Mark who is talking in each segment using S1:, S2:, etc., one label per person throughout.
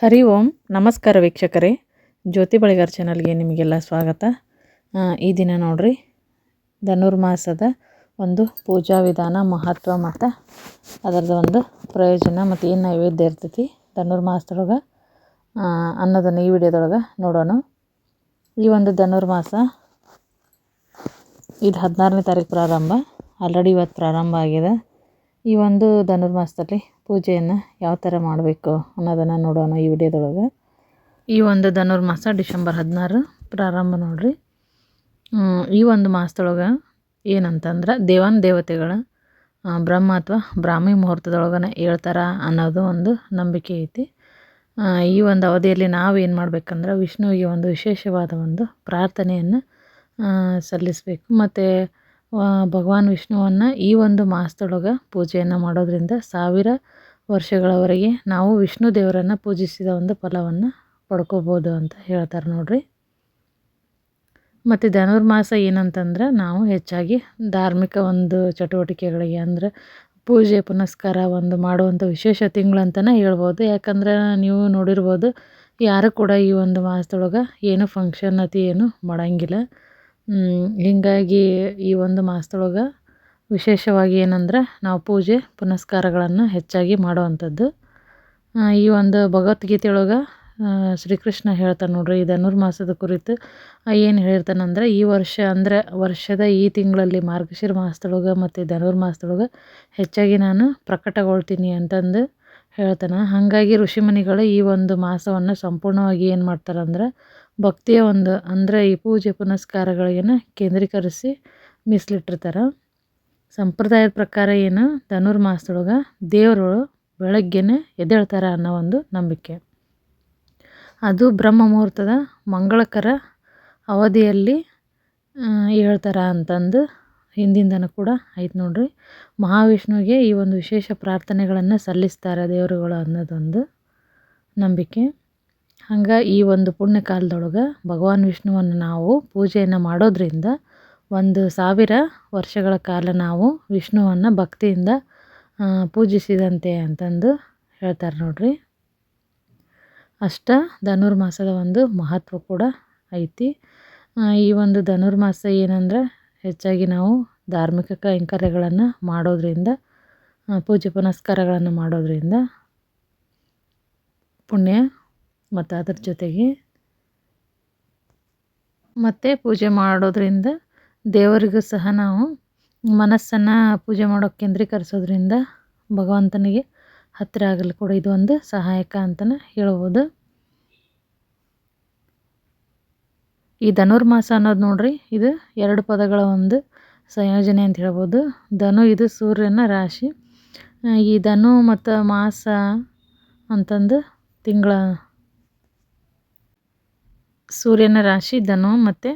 S1: ಹರಿ ಓಂ, ನಮಸ್ಕಾರ ವೀಕ್ಷಕರೇ. ಜ್ಯೋತಿ ಬಳಿಗಾರ್ ಚಾನಲ್ಗೆ ನಿಮಗೆಲ್ಲ ಸ್ವಾಗತ. ಈ ದಿನ ನೋಡ್ರಿ, ಧನುರ್ಮಾಸದ ಒಂದು ಪೂಜಾ ವಿಧಾನ, ಮಹತ್ವ ಮತ್ತು ಅದರದ್ದು ಒಂದು ಪ್ರಯೋಜನ ಮತ್ತು ಏನು ನೈವೇದ್ಯ ಇರ್ತೈತಿ ಧನುರ್ಮಾಸದೊಳಗೆ? ಅನ್ನೋದನ್ನು ಈ ವಿಡಿಯೋದೊಳಗೆ ನೋಡೋಣ. ಈ ಒಂದು ಧನುರ್ಮಾಸ ಇದು ಹದಿನಾರನೇ ತಾರೀಕು ಪ್ರಾರಂಭ. ಆಲ್ರೆಡಿ ಇವತ್ತು ಪ್ರಾರಂಭ ಆಗಿದೆ. ಈ ಒಂದು ಧನುರ್ಮಾಸದಲ್ಲಿ ಪೂಜೆಯನ್ನು ಯಾವ ಥರ ಮಾಡಬೇಕು ಅನ್ನೋದನ್ನು ನೋಡೋಣ ಈ ವಿಡಿಯೋದೊಳಗೆ. ಈ ಒಂದು ಧನುರ್ಮಾಸ ಡಿಸೆಂಬರ್ ಹದಿನಾರು ಪ್ರಾರಂಭ ನೋಡ್ರಿ. ಈ ಒಂದು ಮಾಸದೊಳಗೆ ಏನಂತಂದ್ರೆ ದೇವಾನ್ ದೇವತೆಗಳ ಬ್ರಹ್ಮ ಅಥವಾ ಬ್ರಾಹ್ಮಿ ಮುಹೂರ್ತದೊಳಗನೆ ಹೇಳ್ತಾರ ಅನ್ನೋದು ಒಂದು ನಂಬಿಕೆ ಐತಿ. ಈ ಒಂದು ಅವಧಿಯಲ್ಲಿ ನಾವು ಏನು ಮಾಡ್ಬೇಕಂದ್ರೆ ವಿಷ್ಣುವಿಗೆ ಒಂದು ವಿಶೇಷವಾದ ಒಂದು ಪ್ರಾರ್ಥನೆಯನ್ನು ಸಲ್ಲಿಸಬೇಕು. ಮತ್ತು ಭಗವಾನ್ ವಿಷ್ಣುವನ್ನು ಈ ಒಂದು ಮಾಸದೊಳಗೆ ಪೂಜೆಯನ್ನು ಮಾಡೋದರಿಂದ ಸಾವಿರ ವರ್ಷಗಳವರೆಗೆ ನಾವು ವಿಷ್ಣು ದೇವರನ್ನು ಪೂಜಿಸಿದ ಒಂದು ಫಲವನ್ನು ಪಡ್ಕೋಬೋದು ಅಂತ ಹೇಳ್ತಾರೆ ನೋಡ್ರಿ. ಮತ್ತು ಧನುರ್ಮಾಸ ಏನಂತಂದ್ರೆ ನಾವು ಹೆಚ್ಚಾಗಿ ಧಾರ್ಮಿಕ ಒಂದು ಚಟುವಟಿಕೆಗಳಿಗೆ ಅಂದರೆ ಪೂಜೆ, ಪುನಸ್ಕಾರ ಒಂದು ಮಾಡುವಂಥ ವಿಶೇಷ ತಿಂಗಳಂತಲೇ ಹೇಳ್ಬೋದು. ಯಾಕಂದ್ರೆ ನೀವು ನೋಡಿರ್ಬೋದು ಯಾರು ಕೂಡ ಈ ಒಂದು ಮಾಸದೊಳಗೆ ಏನು ಫಂಕ್ಷನ್ ಅತಿ ಏನು ಮಾಡೋಂಗಿಲ್ಲ. ಹೀಗಾಗಿ ಈ ಒಂದು ಮಾಸದೊಳಗೆ ವಿಶೇಷವಾಗಿ ಏನಂದ್ರೆ ನಾವು ಪೂಜೆ ಪುನಸ್ಕಾರಗಳನ್ನು ಹೆಚ್ಚಾಗಿ ಮಾಡುವಂಥದ್ದು. ಈ ಒಂದು ಭಗವದ್ಗೀತೆಯೊಳಗೆ ಶ್ರೀಕೃಷ್ಣ ಹೇಳ್ತಾನೆ ನೋಡ್ರಿ, ಈ ಧನುರ್ಮಾಸದ ಕುರಿತು ಏನು ಹೇಳಿರ್ತಾನಂದ್ರೆ ಈ ವರ್ಷ ಅಂದರೆ ವರ್ಷದ ಈ ತಿಂಗಳಲ್ಲಿ ಮಾರ್ಗಶಿರ ಮಾಸದೊಳಗೆ ಮತ್ತು ಧನುರ್ಮಾಸದೊಳಗೆ ಹೆಚ್ಚಾಗಿ ನಾನು ಪ್ರಕಟಗೊಳ್ತೀನಿ ಅಂತಂದು ಹೇಳ್ತಾನೆ. ಹಾಗಾಗಿ ಋಷಿಮುನಿಗಳು ಈ ಒಂದು ಮಾಸವನ್ನು ಸಂಪೂರ್ಣವಾಗಿ ಏನು ಮಾಡ್ತಾರಂದ್ರೆ ಭಕ್ತಿಯ ಒಂದು, ಅಂದರೆ ಈ ಪೂಜೆ ಪುನಸ್ಕಾರಗಳಿಗೇನು ಕೇಂದ್ರೀಕರಿಸಿ ಮೀಸಲಿಟ್ಟಿರ್ತಾರೆ. ಸಂಪ್ರದಾಯದ ಪ್ರಕಾರ ಏನು? ಧನುರ್ಮಾಸದೊಳಗೆ ದೇವರು ಬೆಳಗ್ಗೆನೆ ಎದ್ದೇಳ್ತಾರೆ ಅನ್ನೋ ಒಂದು ನಂಬಿಕೆ. ಅದು ಬ್ರಹ್ಮ ಮುಹೂರ್ತದ ಮಂಗಳಕರ ಅವಧಿಯಲ್ಲಿ ಹೇಳ್ತಾರೆ ಅಂತಂದು ಹಿಂದಿಂದನೂ ಕೂಡ ಐತೆ ನೋಡ್ರಿ. ಮಹಾವಿಷ್ಣುವಿಗೆ ಈ ಒಂದು ವಿಶೇಷ ಪ್ರಾರ್ಥನೆಗಳನ್ನು ಸಲ್ಲಿಸ್ತಾರೆ ದೇವರುಗಳು ಅನ್ನೋದೊಂದು ನಂಬಿಕೆ. ಹಂಗೆ ಈ ಒಂದು ಪುಣ್ಯ ಕಾಲದೊಳಗೆ ಭಗವಾನ್ ವಿಷ್ಣುವನ್ನು ನಾವು ಪೂಜೆಯನ್ನು ಮಾಡೋದ್ರಿಂದ ಒಂದು ಸಾವಿರ ವರ್ಷಗಳ ಕಾಲ ನಾವು ವಿಷ್ಣುವನ್ನು ಭಕ್ತಿಯಿಂದ ಪೂಜಿಸಿದಂತೆ ಅಂತಂದು ಹೇಳ್ತಾರೆ ನೋಡ್ರಿ. ಅಷ್ಟ ಧನುರ್ಮಾಸದ ಒಂದು ಮಹತ್ವ ಕೂಡ ಐತಿ. ಈ ಒಂದು ಧನುರ್ಮಾಸ ಏನಂದ್ರೆ ಹೆಚ್ಚಾಗಿ ನಾವು ಧಾರ್ಮಿಕ ಕೈಂಕರ್ಯಗಳನ್ನು ಮಾಡೋದ್ರಿಂದ ಪೂಜೆ ಪುನಸ್ಕಾರಗಳನ್ನು ಮಾಡೋದ್ರಿಂದ ಪುಣ್ಯ ಮತ್ತು ಅದ್ರ ಜೊತೆಗೆ ಮತ್ತು ಪೂಜೆ ಮಾಡೋದ್ರಿಂದ ದೇವರಿಗೂ ಸಹ ನಾವು ಮನಸ್ಸನ್ನು ಪೂಜೆ ಮಾಡೋಕ್ಕೆ ಕೇಂದ್ರೀಕರಿಸೋದ್ರಿಂದ ಭಗವಂತನಿಗೆ ಹತ್ತಿರ ಆಗಲು ಕೂಡ ಇದು ಒಂದು ಸಹಾಯಕ ಅಂತಲೇ ಹೇಳ್ಬೋದು. ಈ ಧನುರ್ಮಾಸ ಅನ್ನೋದು ನೋಡ್ರಿ, ಇದು ಎರಡು ಪದಗಳ ಒಂದು ಸಂಯೋಜನೆ ಅಂತ ಹೇಳ್ಬೋದು. ಧನು, ಇದು ಸೂರ್ಯನ ರಾಶಿ. ಈ ಧನು ಮತ್ತು ಮಾಸ ಅಂತಂದು ತಿಂಗಳ ಸೂರ್ಯನ ರಾಶಿ ಧನು ಮತ್ತು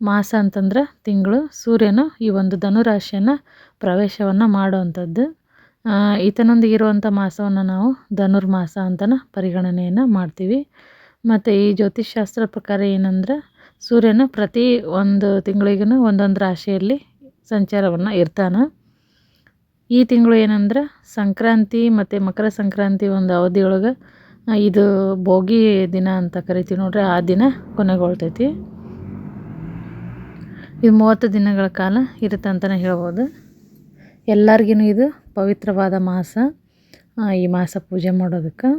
S1: ಮಾಸ ಅಂತಂದ್ರೆ ತಿಂಗಳು. ಸೂರ್ಯನು ಈ ಒಂದು ಧನು ರಾಶಿಯನ್ನು ಪ್ರವೇಶವನ್ನು ಮಾಡುವಂಥದ್ದು. ಈತನೊಂದಿಗೆ ಇರುವಂಥ ಮಾಸವನ್ನು ನಾವು ಧನುರ್ಮಾಸ ಅಂತನ ಪರಿಗಣನೆಯನ್ನು ಮಾಡ್ತೀವಿ. ಮತ್ತು ಈ ಜ್ಯೋತಿಷ್ಶಾಸ್ತ್ರ ಪ್ರಕಾರ ಏನಂದ್ರೆ ಸೂರ್ಯನ ಪ್ರತಿ ಒಂದು ತಿಂಗಳಿಗೂ ಒಂದೊಂದು ರಾಶಿಯಲ್ಲಿ ಸಂಚಾರವನ್ನು ಇರ್ತಾನೆ. ಈ ತಿಂಗಳು ಏನಂದ್ರೆ ಸಂಕ್ರಾಂತಿ ಮತ್ತು ಮಕರ ಸಂಕ್ರಾಂತಿ ಒಂದು ಅವಧಿಯೊಳಗೆ ಇದು ಭೋಗಿ ದಿನ ಅಂತ ಕರಿತೀವಿ ನೋಡ್ರಿ, ಆ ದಿನ ಕೊನೆಗೊಳ್ತೈತಿ. ಇದು ಮೂವತ್ತು ದಿನಗಳ ಕಾಲ ಇರುತ್ತೆ ಅಂತಲೇ ಹೇಳ್ಬೋದು. ಎಲ್ಲರಿಗೂ ಇದು ಪವಿತ್ರವಾದ ಮಾಸ ಈ ಮಾಸ ಪೂಜೆ ಮಾಡೋದಕ್ಕೆ.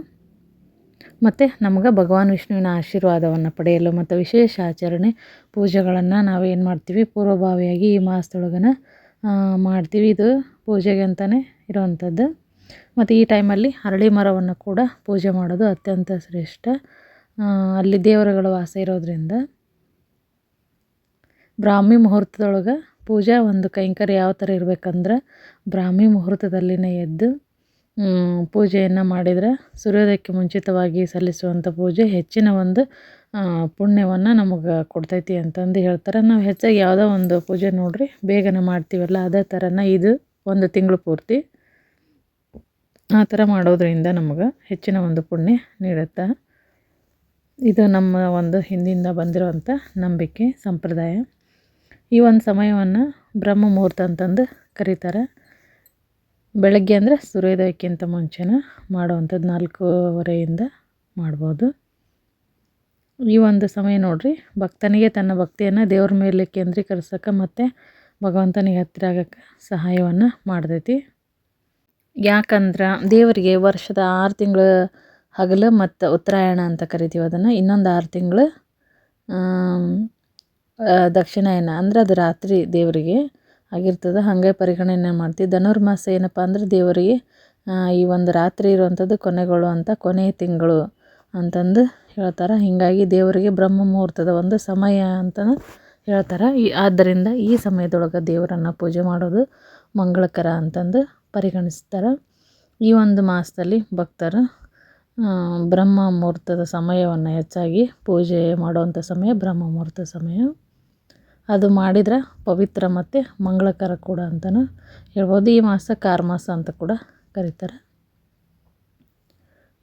S1: ಮತ್ತು ನಮ್ಗೆ ಭಗವಾನ್ ವಿಷ್ಣುವಿನ ಆಶೀರ್ವಾದವನ್ನು ಪಡೆಯಲು ಮತ್ತು ವಿಶೇಷ ಆಚರಣೆ ಪೂಜೆಗಳನ್ನು ನಾವೇನು ಮಾಡ್ತೀವಿ, ಪೂರ್ವಭಾವಿಯಾಗಿ ಈ ಮಾಸದೊಳಗನ ಮಾಡ್ತೀವಿ. ಇದು ಪೂಜೆಗೆ ಅಂತಲೇ ಇರುವಂಥದ್ದು ಮತ್ತು ಈ ಟೈಮಲ್ಲಿ ಅರಳಿ ಮರವನ್ನು ಕೂಡ ಪೂಜೆ ಮಾಡೋದು ಅತ್ಯಂತ ಶ್ರೇಷ್ಠ. ಅಲ್ಲಿ ದೇವರುಗಳ ವಾಸ ಇರೋದರಿಂದ ಬ್ರಾಹ್ಮಿ ಮುಹೂರ್ತದೊಳಗೆ ಪೂಜಾ ಒಂದು ಕೈಂಕರ್ಯ ಯಾವ ಥರ ಇರಬೇಕಂದ್ರೆ ಬ್ರಾಹ್ಮಿ ಮುಹೂರ್ತದಲ್ಲಿನೇ ಎದ್ದು ಪೂಜೆಯನ್ನು ಮಾಡಿದರೆ ಸೂರ್ಯೋದಯಕ್ಕೆ ಮುಂಚಿತವಾಗಿ ಸಲ್ಲಿಸುವಂಥ ಪೂಜೆ ಹೆಚ್ಚಿನ ಒಂದು ಪುಣ್ಯವನ್ನು ನಮಗೆ ಕೊಡ್ತೈತಿ ಅಂತಂದು ಹೇಳ್ತಾರೆ. ನಾವು ಹೆಚ್ಚಾಗಿ ಯಾವುದೋ ಒಂದು ಪೂಜೆ ನೋಡ್ರಿ, ಬೇಗನೆ ಮಾಡ್ತೀವಲ್ಲ, ಅದೇ ಥರನ ಇದು ಒಂದು ತಿಂಗಳು ಪೂರ್ತಿ. ಆ ಥರ ಮಾಡೋದರಿಂದ ನಮಗೆ ಹೆಚ್ಚಿನ ಒಂದು ಪುಣ್ಯ ನೀಡುತ್ತೆ. ಇದು ನಮ್ಮ ಒಂದು ಹಿಂದಿಂದ ಬಂದಿರುವಂಥ ನಂಬಿಕೆ, ಸಂಪ್ರದಾಯ. ಈ ಒಂದು ಸಮಯವನ್ನು ಬ್ರಹ್ಮ ಮುಹೂರ್ತ ಅಂತಂದು ಕರೀತಾರೆ. ಬೆಳಗ್ಗೆ ಅಂದರೆ ಸೂರ್ಯೋದಯಕ್ಕಿಂತ ಮುಂಚೆನ ಮಾಡುವಂಥದ್ದು ನಾಲ್ಕೂವರೆಯಿಂದ ಮಾಡ್ಬೋದು. ಈ ಒಂದು ಸಮಯ ನೋಡ್ರಿ, ಭಕ್ತನಿಗೆ ತನ್ನ ಭಕ್ತಿಯನ್ನು ದೇವ್ರ ಮೇಲೆ ಕೇಂದ್ರೀಕರಿಸೋಕೆ ಮತ್ತು ಭಗವಂತನಿಗೆ ಹತ್ತಿರ ಆಗಕ್ಕೆ ಸಹಾಯವನ್ನು ಮಾಡ್ತೈತಿ. ಯಾಕಂದ್ರೆ ದೇವರಿಗೆ ವರ್ಷದ ಆರು ತಿಂಗಳು ಹಗಲು ಮತ್ತು ಉತ್ತರಾಯಣ ಅಂತ ಕರಿತೀವಿ ಅದನ್ನು. ಇನ್ನೊಂದು ಆರು ತಿಂಗಳು ದಕ್ಷಿಣಾಯನ ಅಂದ್ರೆ ಅದು ರಾತ್ರಿ ದೇವರಿಗೆ ಆಗಿರ್ತದೆ. ಹಾಗೆ ಪರಿಗಣನೆ ಮಾಡ್ತೀವಿ. ಧನುರ್ಮಾಸ ಏನಪ್ಪ ಅಂದ್ರೆ ದೇವರಿಗೆ ಈ ಒಂದು ರಾತ್ರಿ ಇರುವಂಥದ್ದು ಕೊನೆಗಳು ಅಂತ ಕೊನೆಯ ತಿಂಗಳು ಅಂತಂದು ಹೇಳ್ತಾರೆ. ಹೀಗಾಗಿ ದೇವರಿಗೆ ಬ್ರಹ್ಮ ಮುಹೂರ್ತದ ಒಂದು ಸಮಯ ಅಂತಲೂ ಹೇಳ್ತಾರೆ. ಈ, ಆದ್ದರಿಂದ ಈ ಸಮಯದೊಳಗೆ ದೇವರನ್ನು ಪೂಜೆ ಮಾಡೋದು ಮಂಗಳಕರ ಅಂತಂದು ಪರಿಗಣಿಸ್ತಾರೆ. ಈ ಒಂದು ಮಾಸದಲ್ಲಿ ಭಕ್ತರು ಬ್ರಹ್ಮ ಮುಹೂರ್ತದ ಸಮಯವನ್ನು ಹೆಚ್ಚಾಗಿ ಪೂಜೆ ಮಾಡುವಂಥ ಸಮಯ ಬ್ರಹ್ಮ ಮುಹೂರ್ತ ಸಮಯ. ಅದು ಮಾಡಿದ್ರೆ ಪವಿತ್ರ ಮತ್ತು ಮಂಗಳಕರ ಕೂಡ ಅಂತಲೂ ಹೇಳ್ಬೋದು. ಈ ಮಾಸ ಕಾರ್ಮಾಸ ಅಂತ ಕೂಡ ಕರೀತಾರೆ.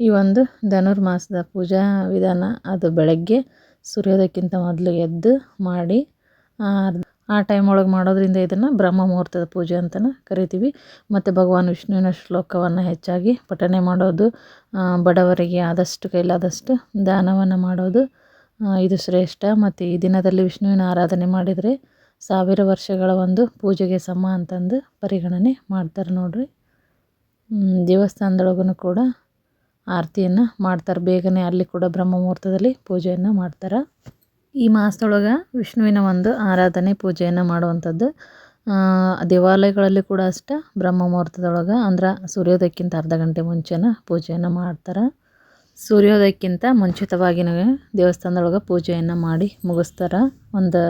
S1: ಈ ಒಂದು ಧನುರ್ಮಾಸದ ಪೂಜಾ ವಿಧಾನ ಅದು ಬೆಳಗ್ಗೆ ಸೂರ್ಯೋದಯಕ್ಕಿಂತ ಮೊದಲು ಎದ್ದು ಮಾಡಿ ಆ ಟೈಮ್ ಒಳಗೆ ಮಾಡೋದ್ರಿಂದ ಇದನ್ನು ಬ್ರಹ್ಮ ಮುಹೂರ್ತದ ಪೂಜೆ ಅಂತಲೂ ಕರಿತೀವಿ. ಮತ್ತು ಭಗವಾನ್ ವಿಷ್ಣುವಿನ ಶ್ಲೋಕವನ್ನು ಹೆಚ್ಚಾಗಿ ಪಠನೆ ಮಾಡೋದು ಬಡವರಿಗೆ ಆದಷ್ಟು ಕೈಲಾದಷ್ಟು ದಾನವನ್ನು ಮಾಡೋದು ಇದು ಶ್ರೇಷ್ಠ. ಮತ್ತು ಈ ದಿನದಲ್ಲಿ ವಿಷ್ಣುವಿನ ಆರಾಧನೆ ಮಾಡಿದರೆ ಸಾವಿರ ವರ್ಷಗಳ ಒಂದು ಪೂಜೆಗೆ ಸಮ ಅಂತಂದು ಪರಿಗಣನೆ ಮಾಡ್ತಾರೆ ನೋಡಿರಿ. ದೇವಸ್ಥಾನದೊಳಗೂ ಕೂಡ ಆರತಿಯನ್ನು ಮಾಡ್ತಾರೆ. ಬೇಗನೆ ಅಲ್ಲಿ ಕೂಡ ಬ್ರಹ್ಮ ಮುಹೂರ್ತದಲ್ಲಿ ಪೂಜೆಯನ್ನು ಮಾಡ್ತಾರೆ. ಈ ಮಾಸದೊಳಗೆ ವಿಷ್ಣುವಿನ ಒಂದು ಆರಾಧನೆ, ಪೂಜೆಯನ್ನು ಮಾಡುವಂಥದ್ದು. ದೇವಾಲಯಗಳಲ್ಲಿ ಕೂಡ ಅಷ್ಟೇ, ಬ್ರಹ್ಮ ಮುಹೂರ್ತದೊಳಗೆ, ಅಂದ್ರೆ ಸೂರ್ಯೋದಯಕ್ಕಿಂತ ಅರ್ಧ ಗಂಟೆ ಮುಂಚೆನ ಪೂಜೆಯನ್ನು ಮಾಡ್ತಾರೆ. ಸೂರ್ಯೋದಯಕ್ಕಿಂತ ಮುಂಚಿತವಾಗಿನ ದೇವಸ್ಥಾನದೊಳಗೆ ಪೂಜೆಯನ್ನು ಮಾಡಿ ಮುಗಿಸ್ತಾರೆ. ಒಂದು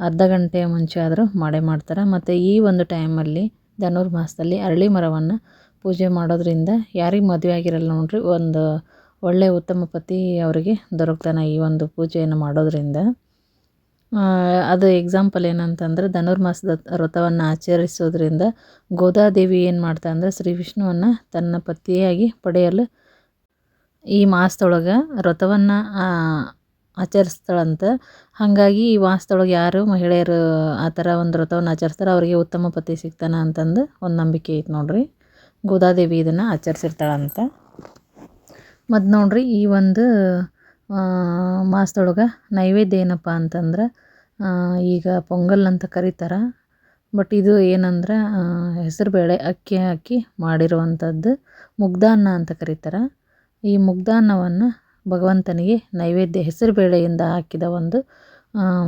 S1: ಅರ್ಧ ಗಂಟೆ ಮುಂಚೆ ಆದರೂ ಮಾಡೇ ಮಾಡ್ತಾರೆ. ಮತ್ತು ಈ ಒಂದು ಟೈಮಲ್ಲಿ ಧನುರ್ಮಾಸದಲ್ಲಿ ಅರಳಿ ಮರವನ್ನು ಪೂಜೆ ಮಾಡೋದರಿಂದ ಯಾರಿಗೆ ಮದುವೆ ಆಗಿರಲ್ಲ ನೋಡ್ರಿ, ಒಂದು ಒಳ್ಳೆಯ ಉತ್ತಮ ಪತಿ ಅವರಿಗೆ ದೊರಕ್ತಾನೆ ಈ ಒಂದು ಪೂಜೆಯನ್ನು ಮಾಡೋದರಿಂದ. ಅದು ಎಕ್ಸಾಂಪಲ್ ಏನಂತಂದ್ರೆ ಧನುರ್ಮಾಸದ ವ್ರತವನ್ನು ಆಚರಿಸೋದ್ರಿಂದ ಗೋದಾದೇವಿ ಏನು ಮಾಡ್ತಾ ಅಂದರೆ ಶ್ರೀ ವಿಷ್ಣುವನ್ನು ತನ್ನ ಪತಿಯಾಗಿ ಪಡೆಯಲು ಈ ಮಾಸದೊಳಗೆ ವ್ರತವನ್ನು ಆಚರಿಸ್ತಾಳಂತ. ಹಾಗಾಗಿ ಈ ಮಾಸದೊಳಗೆ ಯಾರು ಮಹಿಳೆಯರು ಆ ಥರ ಒಂದು ವ್ರತವನ್ನು ಆಚರಿಸ್ತಾರೆ ಅವರಿಗೆ ಉತ್ತಮ ಪತಿ ಸಿಗ್ತಾನೆ ಅಂತಂದು ಒಂದು ನಂಬಿಕೆ ಐತೆ ನೋಡಿರಿ. ಗೋದಾದೇವಿ ಇದನ್ನು ಆಚರಿಸಿರ್ತಾಳಂತ. ಮತ್ತು ನೋಡ್ರಿ ಈ ಒಂದು ಮಾಸದೊಳಗೆ ನೈವೇದ್ಯ ಏನಪ್ಪ ಅಂತಂದ್ರೆ ಈಗ ಪೊಂಗಲ್ ಅಂತ ಕರೀತಾರೆ. ಬಟ್ ಇದು ಏನಂದ್ರೆ ಹೆಸರುಬೇಳೆ ಅಕ್ಕಿ ಹಾಕಿ ಮಾಡಿರುವಂಥದ್ದು ಮುಗ್ದಾನ್ನ ಅಂತ ಕರೀತಾರೆ. ಈ ಮುಗ್ದಾನ್ನವನ್ನು ಭಗವಂತನಿಗೆ ನೈವೇದ್ಯ, ಹೆಸರುಬೇಳೆಯಿಂದ ಹಾಕಿದ ಒಂದು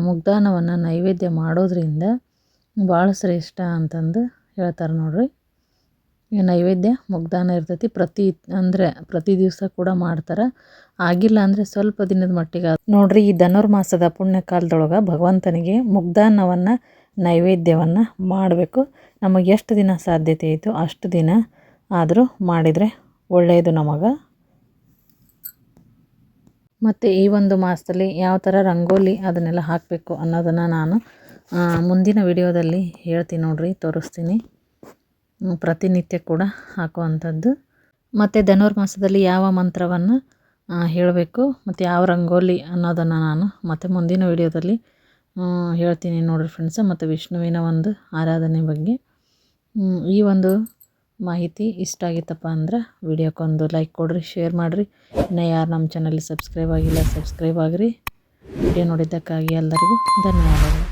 S1: ಮುಗ್ದಾನವನ್ನು ನೈವೇದ್ಯ ಮಾಡೋದರಿಂದ ಭಾಳ ಶ್ರೇಷ್ಠ ಅಂತಂದು ಹೇಳ್ತಾರೆ ನೋಡ್ರಿ. ನೈವೇದ್ಯ ಮುಗ್ದಾನ ಇರ್ತೈತಿ. ಪ್ರತಿ ಅಂದರೆ ಪ್ರತಿ ದಿವಸ ಕೂಡ ಮಾಡ್ತಾರೆ. ಆಗಿಲ್ಲ ಅಂದರೆ ಸ್ವಲ್ಪ ದಿನದ ಮಟ್ಟಿಗೆ ನೋಡ್ರಿ ಈ ಧನುರ್ಮಾಸದ ಪುಣ್ಯ ಕಾಲದೊಳಗೆ ಭಗವಂತನಿಗೆ ಮುಗ್ದಾನವನ್ನು, ನೈವೇದ್ಯವನ್ನು ಮಾಡಬೇಕು. ನಮಗೆ ಎಷ್ಟು ದಿನ ಸಾಧ್ಯತೆ ಇತ್ತು ಅಷ್ಟು ದಿನ ಆದರೂ ಮಾಡಿದರೆ ಒಳ್ಳೆಯದು ನಮಗೆ. ಮತ್ತು ಈ ಒಂದು ಮಾಸದಲ್ಲಿ ಯಾವ ಥರ ರಂಗೋಲಿ ಅದನ್ನೆಲ್ಲ ಹಾಕಬೇಕು ಅನ್ನೋದನ್ನು ನಾನು ಮುಂದಿನ ವಿಡಿಯೋದಲ್ಲಿ ಹೇಳ್ತೀನಿ ನೋಡಿರಿ, ತೋರಿಸ್ತೀನಿ. ಪ್ರತಿನಿತ್ಯ ಕೂಡ ಹಾಕುವಂಥದ್ದು. ಮತ್ತು ಧನುರ್ಮಾಸದಲ್ಲಿ ಯಾವ ಮಂತ್ರವನ್ನು ಹೇಳಬೇಕು, ಮತ್ತು ಯಾವ ರಂಗೋಲಿ ಅನ್ನೋದನ್ನು ನಾನು ಮತ್ತು ಮುಂದಿನ ವಿಡಿಯೋದಲ್ಲಿ ಹೇಳ್ತೀನಿ ನೋಡಿರಿ ಫ್ರೆಂಡ್ಸ್ ಮತ್ತು ವಿಷ್ಣುವಿನ ಒಂದು ಆರಾಧನೆ ಬಗ್ಗೆ. ಈ ಒಂದು ಮಾಹಿತಿ ಇಷ್ಟ ಆಗಿತ್ತಪ್ಪ ಅಂದ್ರೆ ವಿಡಿಯೋಕ್ಕೊಂದು ಲೈಕ್ ಕೊಡಿರಿ ಶೇರ್ ಮಾಡಿರಿ. ಇನ್ನು ಯಾರು ನಮ್ಮ ಚಾನಲ್ಲಿ ಸಬ್ಸ್ಕ್ರೈಬ್ ಆಗಿಲ್ಲ ಸಬ್ಸ್ಕ್ರೈಬ್ ಆಗಿರಿ. ವಿಡಿಯೋ ನೋಡಿದ್ದಕ್ಕಾಗಿ ಎಲ್ಲರಿಗೂ ಧನ್ಯವಾದಗಳು.